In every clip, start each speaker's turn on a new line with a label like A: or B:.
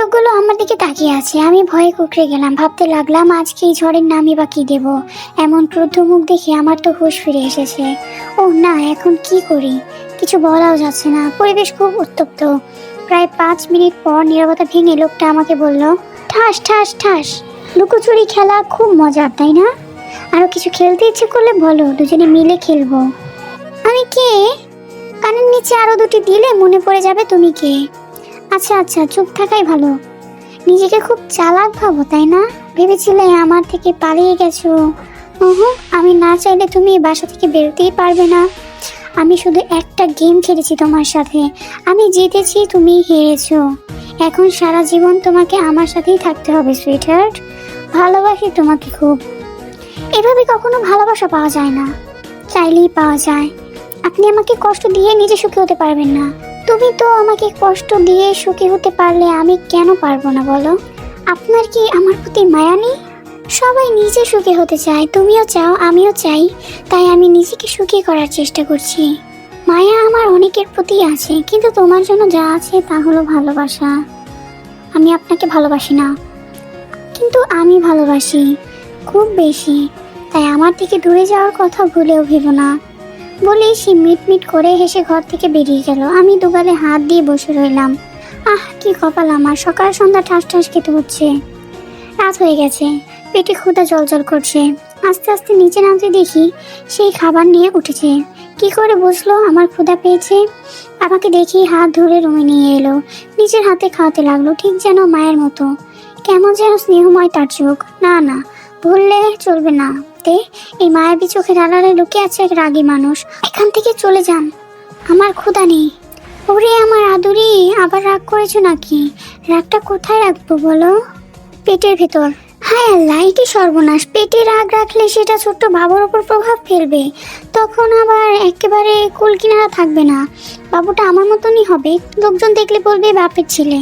A: চোখগুলো আমার দিকে তাকিয়ে আছে। আমি ভয়ে কুকড়ে গেলাম, ভাবতে লাগলাম আজকে এই ঝড়ের নামই বা কি দেবো? এমন ক্রুদ্ধ মুখ দেখে আমার তো হুঁশ ফিরে এসেছে। ও না, এখন কি করি? কিছু বলাও যাচ্ছে না। পরিবেশ খুব উত্তপ্ত। প্রায় পাঁচ মিনিট পর নীরবতা ভেঙে লোকটা আমাকে বলল, ঠাস ঠাস ঠাস। লুকোচুরি খেলা খুব মজার, তাই না? আরও কিছু খেলতে ইচ্ছে করলে বলো, দুজনে মিলে খেলব। আমি কে? কানের নিচে আরও দুটি দিলে মনে পড়ে যাবে তুমি কে? আচ্ছা আচ্ছা চুপ থাকাই ভালো। নিজেকে খুব চালাক ভাবো, তাই না? ভেবেছিলে আমার থেকে পালিয়ে গেছো। ওহো আমি না চাইলে তুমি বাসা থেকে বেরোতেই পারবে না। আমি শুধু একটা গেম খেলেছি তোমার সাথে। আমি জিতেছি, তুমি হেরেছো। এখন সারা জীবন তোমাকে আমার সাথেই থাকতে হবে, সুইটহার্ট। ভালোবাসি তোমাকে খুব। এভাবে কখনো ভালোবাসা পাওয়া যায় না। চাইলেই পাওয়া যায়। আপনি আমাকে কষ্ট দিয়ে নিজে সুখী হতে পারবেন না। তুমি তো আমাকে কষ্ট দিয়ে সুখী হতে পারলে আমি কেন পারব না বলো? আপনার কি আমার প্রতি মায়া নেই? সবাই নিজে সুখী হতে চায়, তুমিও চাও, আমিও চাই, তাই আমি নিজেকে সুখী করার চেষ্টা করছি। মায়া আমার অনেকের প্রতি আছে, কিন্তু তোমার জন্য যা আছে তা হলো ভালোবাসা। আমি আপনাকে ভালোবাসি না, কিন্তু আমি ভালোবাসি, খুব বেশি। তাই আমার থেকে দূরে যাওয়ার কথা ভুলেও ভেবো না। বলেই সে মিট মিট করে হেসে ঘর থেকে বেরিয়ে গেল। আমি দুগালে হাত দিয়ে বসে রইলাম। আহ, কি কপাল আমার! সকাল সন্ধ্যা ঠাস ঠাস খেতে হচ্ছে। রাত হয়ে গেছে। পেটে ক্ষুধা জলজল করছে। আস্তে আস্তে নিচে নামতে দেখি সেই খাবার নিয়ে উঠেছে। কি করে বুঝলো? আমার ক্ষুধা পেয়েছে? আমাকে দেখি হাত ধরে রুমে নিয়ে এলো। নিজের হাতে খাওয়াতে লাগল, ঠিক যেন মায়ের মতো। কেমন যেন স্নেহময় তার চোখ না না, ভুললে চলবে না। তে এই মায়াবী চোখের আড়ালে লুকিয়ে আছে এক রাগী মানুষ। এখান থেকে চলে যান। আমার ক্ষুধা নেই। ওরে আমার আদুরি, আবার রাগ করেছ নাকি? রাগটা কোথায় রাখব বলো? পেটের ভেতর। হায় আল্লাহ, এটি সর্বনাশ। পেটে রাগ রাখলে সেটা ছোট্ট বাবুর ওপর প্রভাব ফেলবে। তখন আবার একেবারে কুল কিনারা থাকবে না। বাবুটা আমার মতনই হবে। লোকজন দেখলে বলবে, বাপের ছেলে।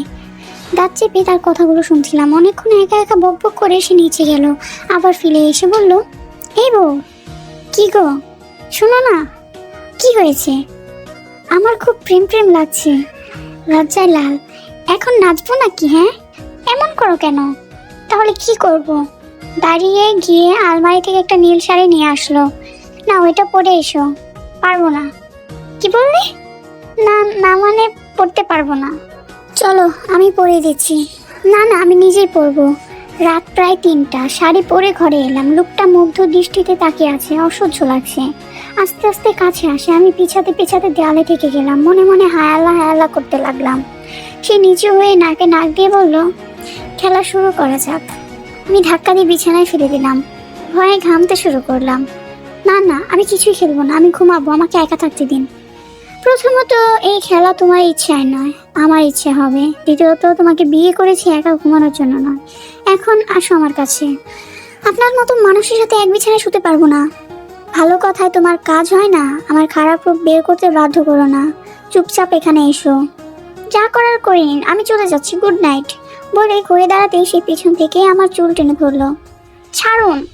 A: দাঁত চেপে তার কথাগুলো শুনছিলাম। অনেকক্ষণ একা একা বক বক করে সে নিচে গেল। আবার ফিরে এসে বলল এই বউ, কি গো? শোনো না, কি হয়েছে? আমার খুব প্রেম প্রেম লাগছে। লজ্জায় লাল। এখন নাচবো নাকি হ্যাঁ? এমন করো কেন? তাহলে কি করব? দাঁড়িয়ে গিয়ে আলমারি থেকে একটা নীল শাড়ি নিয়ে আসলো। না ওইটা পরে এসো। পারব না। কি বললি? না না মানে পড়তে পারব না। চলো, আমি পরে দিচ্ছি। না না, আমি নিজেই পরবো। রাত প্রায় তিনটা। শাড়ি পরে ঘরে এলাম। লোকটা মুগ্ধ দৃষ্টিতে তাকিয়ে আছে, অসহ্য লাগছে। আস্তে আস্তে কাছে আসে। আমি পিছাতে পিছাতে দেওয়ালে থেকে গেলাম। মনে মনে হায়ালা হায়ালা করতে লাগলাম। সে নিচু হয়ে নাকে নাক দিয়ে বলল, খেলা শুরু করা যাক। আমি ধাক্কা দিয়ে বিছানায় ফেলে দিলাম। ভয়ে ঘামতে শুরু করলাম। না না, আমি কিছুই খেলব না। আমি ঘুমাবো। আমাকে একা থাকতে দিন। প্রথমত, এই খেলা তোমার ইচ্ছায় নয়, আমার ইচ্ছে হবে। দ্বিতীয়ত, তোমাকে বিয়ে করেছি একা ঘুমানোর জন্য নয়। এখন আসো আমার কাছে। আপনার মতো মানুষের সাথে এক বিছানায় শুতে পারব না। ভালো কথায় তোমার কাজ হয় না, আমার খারাপ রূপ বের করতে বাধ্য করো না। চুপচাপ এখানে এসো। যা করার করে নিন, আমি চলে যাচ্ছি, গুড নাইট। বলে ঘুরে দাঁড়াতেই সে পিছন থেকে আমার চুল টেনে ধরলো। ছাড়ুন!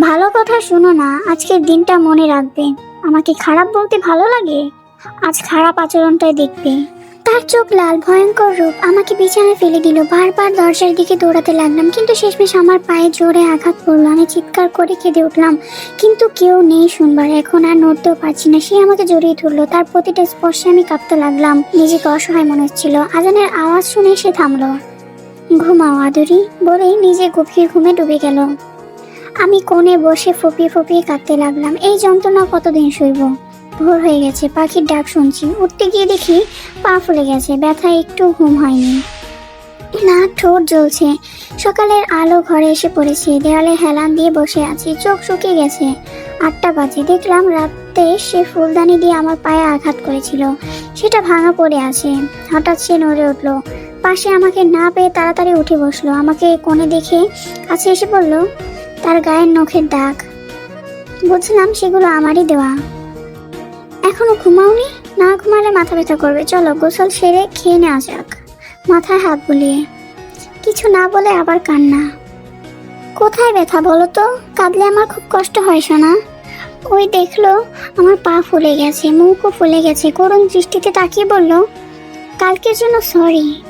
A: ভালো কথা শোনো না, আজকের দিনটা মনে রাখবে। আমাকে খারাপ বলতে ভালো লাগে? আজ খারাপ আচরণটাই দেখবে। তার চোখ লাল, ভয়ঙ্কর রূপ। আমাকে বিছানায় ফেলে দিল। বারবার দরজার দিকে দৌড়াতে লাগলাম, কিন্তু শেষমেশ আমার পায়ে জোরে আঘাত পড়ল। আমি চিৎকার করে কেঁদে উঠলাম, কিন্তু কেউ নেই শুনবার। এখন আর নড়তেও পারছি না। সে আমাকে জড়িয়ে ধরলো। তার প্রতিটা স্পর্শে আমি কাঁপতে লাগলাম। নিজেকে অসহায় মনে হচ্ছিল। আজানের আওয়াজ শুনে সে থামলো। ঘুমাও, আদুরি, বলেই নিজে গভীর ঘুমে ডুবে গেল। আমি কোণে বসে ফপিয়ে ফপিয়ে কাঁদতে লাগলাম। এই যন্ত্রণা কতদিন সইব? ভোর হয়ে গেছে, পাখির ডাক শুনছি। উঠতে গিয়ে দেখি পা ফুলে গেছে ব্যথা একটু ঘুম হয়নি। না, ঠোঁট জ্বলছে। সকালের আলো ঘরে এসে পড়েছে দেওয়ালে হেলান দিয়ে বসে আছি, চোখ শুকিয়ে গেছে। আটটা বাজে, দেখলাম রাতে সে ফুলদানি দিয়ে আমার পায়ে আঘাত করেছিল। সেটা ভাঙা পড়ে আছে। হঠাৎ সে নড়ে উঠল। পাশে আমাকে না পেয়ে তাড়াতাড়ি উঠে বসল। আমাকে কোণে দেখে কাছে এসে বলল, তার গায়ের নখের দাগ। বুঝলাম সেগুলো আমারই দেওয়া। এখনও ঘুমাওনি? না ঘুমালে মাথা ব্যথা করবে। চলো গোসল সেরে খেয়ে নেওয়া যাক। মাথায় হাত বুলিয়ে। কিছু না বলে আবার কান্না। কোথায় ব্যথা বলো তো? কাঁদলে আমার খুব কষ্ট হয় শোনা ওই দেখল, আমার পা ফুলে গেছে, মুখও ফুলে গেছে। করুণ দৃষ্টিতে তাকিয়ে বলল, কালকের জন্য সরি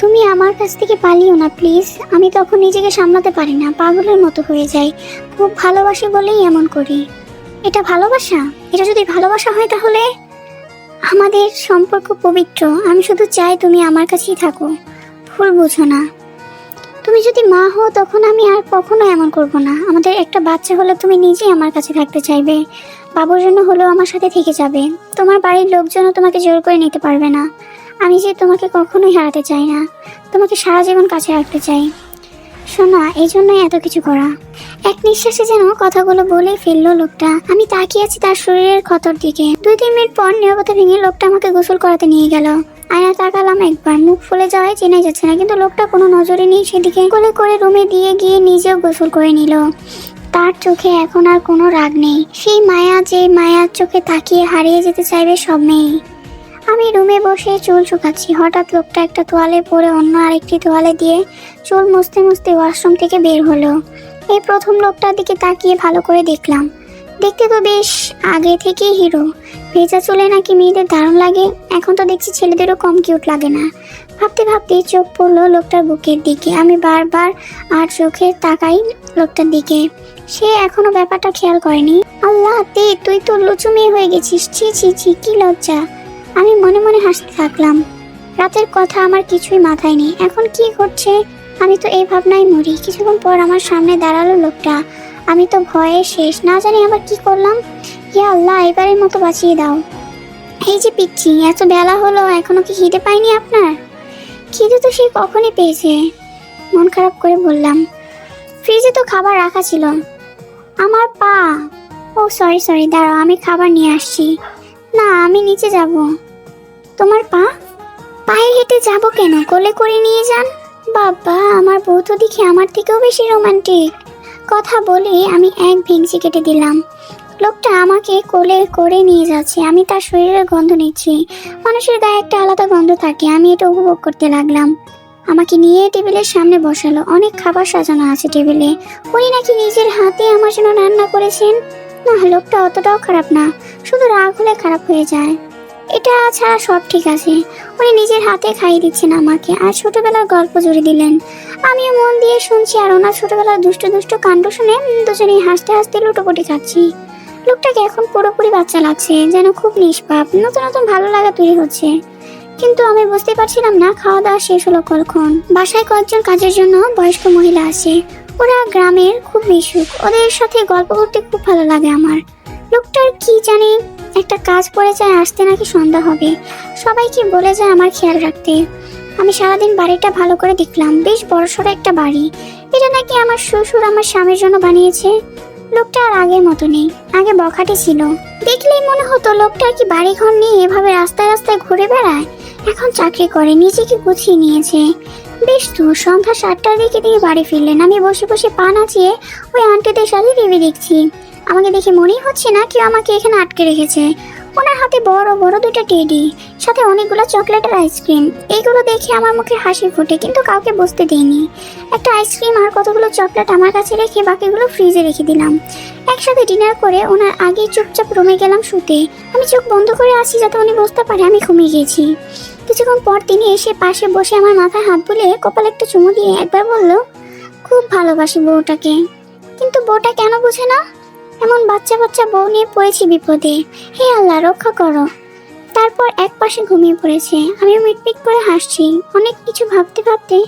A: তুমি আমার কাছ থেকে পালিও না প্লিজ আমি তখন নিজেকে সামলাতে পারি না। পাগলের মতো হয়ে যাই। খুব ভালোবাসি বলেই এমন করি। এটা ভালোবাসা? এটা যদি ভালোবাসা হয় তাহলে আমাদের সম্পর্ক পবিত্র। আমি শুধু চাই তুমি আমার কাছেই থাকো। ভুল বুঝো না। তুমি যদি মা হও তখন আমি আর কখনো এমন করব না। আমাদের একটা বাচ্চা হলে তুমি নিজেই আমার কাছে থাকতে চাইবে। বাবুর জন্য হলেও আমার সাথে থেকে যাবে। তোমার বাড়ির লোকজনও তোমাকে জোর করে নিতে পারবে না। আমি যে তোমাকে কখনোই হারাতে চাই না। তোমাকে সারা জীবন কাছে রাখতে চাই। শোনা এই জন্যই এত কিছু করা। এক নিঃশ্বাসে যেন কথাগুলো বলে ফেলল লোকটা। আমি তাকিয়ে আছি তার শরীরের ক্ষতর দিকে। দুই তিন মিনিট পর নিরাপত্তা ভেঙে লোকটা আমাকে গোসল করাতে নিয়ে গেল। আয়না তাকালাম একবার। মুখ ফুলে যাওয়ায় চেনা যাচ্ছে না, কিন্তু লোকটা কোনো নজরে নেই সেদিকে। কোলে করে রুমে দিয়ে গিয়ে নিজেও গোসল করে নিল। তার চোখে এখন আর কোনো রাগ নেই। সেই মায়া যে মায়ার চোখে তাকিয়ে হারিয়ে যেতে চাইবে সব মেয়ে আমি রুমে বসে চুল শুকাচ্ছি। হঠাৎ লোকটা একটা তোয়ালে পরে অন্য আরেকটি তোয়ালে দিয়ে চুল মুছতে মুছতে ওয়াশরুম থেকে বের হলো। এই প্রথম লোকটার দিকে তাকিয়ে ভালো করে দেখলাম। দেখতে তো বেশ আগে থেকেই হিরো। ভেজা চুলে নাকি মেয়েদের দারুণ লাগে। এখন তো দেখছি ছেলেদেরও কম কিউট লাগে না। ভাবতে ভাবতে চোখ পড়ল লোকটার বুকের দিকে। আমি বারবার আর চোখে তাকাই লোকটার দিকে। সে এখনও ব্যাপারটা খেয়াল করেনি। আল্লাহ, তে, তুই তো লুচু মেয়ে হয়ে গেছিস। ছি ছি ছি, কি লজ্জা। আমি মনে মনে হাসতে থাকলাম। রাতের কথা আমার কিছুই মাথায় নেই। এখন কি ঘটছে? আমি তো এই ভাবনায় মরি। কিছুক্ষণ পর আমার সামনে দাঁড়াল লোকটা। আমি তো ভয়ে শেষ। না জানি আবার কি করলাম। ইয়া আল্লাহ, এবারের মতো বাঁচিয়ে দাও। এই যে পিচ্ছি, এত বেলা হলো, এখনও কি খিদে পাইনি আপনার? খিদে তো সে কখনই পেয়েছে। মন খারাপ করে বললাম, ফ্রিজে তো খাবার রাখা ছিল। আমার পা? ও, সরি সরি, দাঁড়াও, আমি খাবার নিয়ে আসছি। না, আমি নিচে যাব। তোমার পা? পায়ে হেঁটে যাব কেন? কোলে করে নিয়ে যান? বাবা, আমার বউ তো দেখি আমার থেকেও বেশি রোমান্টিক। কথা বলে আমি এক ভেংচি কেটে দিলাম। লোকটা আমাকে কোলে করে নিয়ে যাচ্ছে। আমি তার শরীরের গন্ধ নিচ্ছি। মানুষের গায়ে একটা আলাদা গন্ধ থাকে। আমি এটা উপভোগ করতে লাগলাম। আমাকে নিয়ে টেবিলের সামনে বসালো। অনেক খাবার সাজানো আছে টেবিলে। উনি নাকি নিজের হাতে আমার জন্য রান্না করেছেন। না, লোকটা অতটাও খারাপ না, শুধু রাগ হলে খারাপ হয়ে যায়। এটা ছাড়া সব ঠিক আছে। উনি নিজের হাতে খাইয়ে দিচ্ছেন আমাকে, আর ছোটবেলার গল্প জুড়ে দিলেন। আমিও মন দিয়ে শুনছি আর ওনার ছোটবেলার দুষ্ট দুষ্ট কাণ্ড শুনে দুজনেই হাসতে হাসতে লুটোপুটি খাচ্ছি। লোকটাকে এখন পুরোপুরি বাচ্চা লাগছে, যেন খুব নিষ্পাপ, নতুন নতুন ভালো লাগা তৈরি হচ্ছে। কিন্তু আমি বুঝতে পারছিলাম না, খাওয়া দাওয়া শেষ হলো কখন। বাসায় কয়েকজন কাজের জন্য বয়স্ক মহিলা আছে ওরা গ্রামের খুব মিশুক। ওদের সাথে গল্প করতে খুব ভালো লাগে আমার। লোকটার কি জানি একটা কাজ পড়ে যায়, আসতে নাকি সন্ধ্যা হবে। সবাইকে বলে যায় আমার খেয়াল রাখতে। আমি সারাদিন বাড়িটা ভালো করে দেখলাম। বেশ বড়সড় একটা বাড়ি। এটা নাকি আমার শ্বশুর আমার স্বামীর জন্য বানিয়েছে। লোকটা আর আগের মতো নেই। আগে বখাটে ছিল। দেখলেই মনে হতো লোকটা কি বাড়ি ঘর নিয়ে এভাবে রাস্তায় রাস্তায় ঘুরে বেড়ায়? এখন চাকরি করে, নিজেকে গুছিয়ে নিয়েছে। বেশ তো সন্ধ্যা সাতটার দিকে দিয়ে বাড়ি ফিরলেন। আমি বসে বসে পা নাচিয়ে ওই আন্টিদের সাথে টিভি দেখছি। আমাকে দেখে মনেই হচ্ছে না কেউ আমাকে এখানে আটকে রেখেছে। ওনার হাতে বড় বড় দুটো টেডি, সাথে অনেকগুলো চকলেট আর আইসক্রিম। এইগুলো দেখে আমার মুখে হাসি ফোটে, কিন্তু কাউকে বসতে দিইনি একটা আইসক্রিম আর কতগুলো চকলেট আমার কাছে রেখে বাকিগুলো ফ্রিজে রেখে দিলাম। একসাথে ডিনার করে ওনার আগে চুপচাপ রুমে গেলাম শুতে। আমি চোখ বন্ধ করে আসি যাতে উনি বসতে পারে, আমি ঘুমিয়ে গেছি। কিছুক্ষণ পর তিনি এসে পাশে বসে আমার মাথায় হাত বুলিয়ে কপালে একটা চুমু দিয়ে একবার বলল, খুব ভালোবাসি বউটাকে। কিন্তু বউটা কেন বুঝে না? এমন বাচ্চা বাচ্চা বউ নিয়ে পড়েছি বিপদে। হে আল্লাহ, রক্ষা করো। তারপর এক পাশে ঘুমিয়ে পড়েছে। আমিও মিটমিট করে হাসছি। অনেক কিছু ভাবতে ভাবতে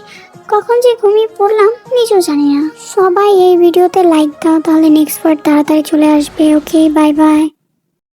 A: কখন যে ঘুমিয়ে পড়লাম নিজেও জানি না। সবাই এই ভিডিওতে লাইক দাও, তাহলে নেক্সট পার্ট তাড়াতাড়ি চলে আসবে। Okay bye bye